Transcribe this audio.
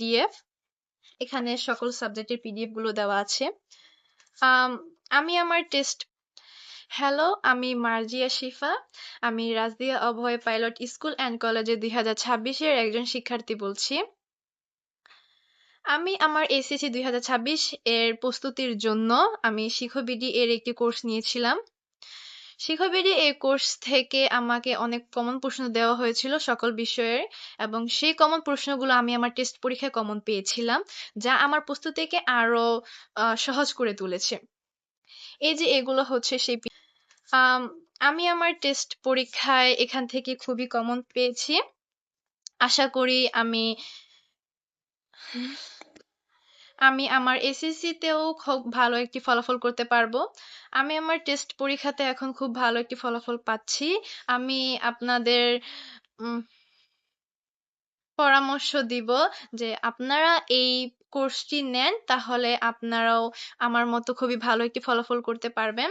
PDF এখানে সকল সাবজেক্টের পিডিএফগুলো দেওয়া আছে। আমি আমার টেস্ট হ্যালো আমি মার্জিয়া শিফা, আমি Rajdia Abhoy pilot school and কলেজে দুই হাজার ছাব্বিশের একজন শিক্ষার্থী বলছি। আমি আমার এসএসসি দুই হাজার ছাব্বিশ এর প্রস্তুতির জন্য আমি শিখবিডি এর একটি কোর্স নিয়েছিলাম। শিখবিডি এই কোর্স থেকে আমাকে অনেক কমন প্রশ্ন দেওয়া হয়েছিল সকল বিষয়ের এবং সেই কমন প্রশ্নগুলো আমি আমার টেস্ট পরীক্ষায় কমন পেয়েছিলাম, যা আমার প্রস্তুতিকে আরও সহজ করে তুলেছে। এই যে এগুলো হচ্ছে সেই আমি আমার টেস্ট পরীক্ষায় এখান থেকে খুবই কমন পেয়েছি। আশা করি আমি আমি আমার এসএসসি তেও খুব ভালো একটি ফলাফল করতে পারব। আমি আমার টেস্ট পরীক্ষাতে এখন খুব ভালো একটি ফলাফল পাচ্ছি। আমি আপনাদের পরামর্শ দিব যে আপনারা এই কোর্সটি নেন, তাহলে আপনারাও আমার মতো খুবই ভালো একটি ফলাফল করতে পারবেন।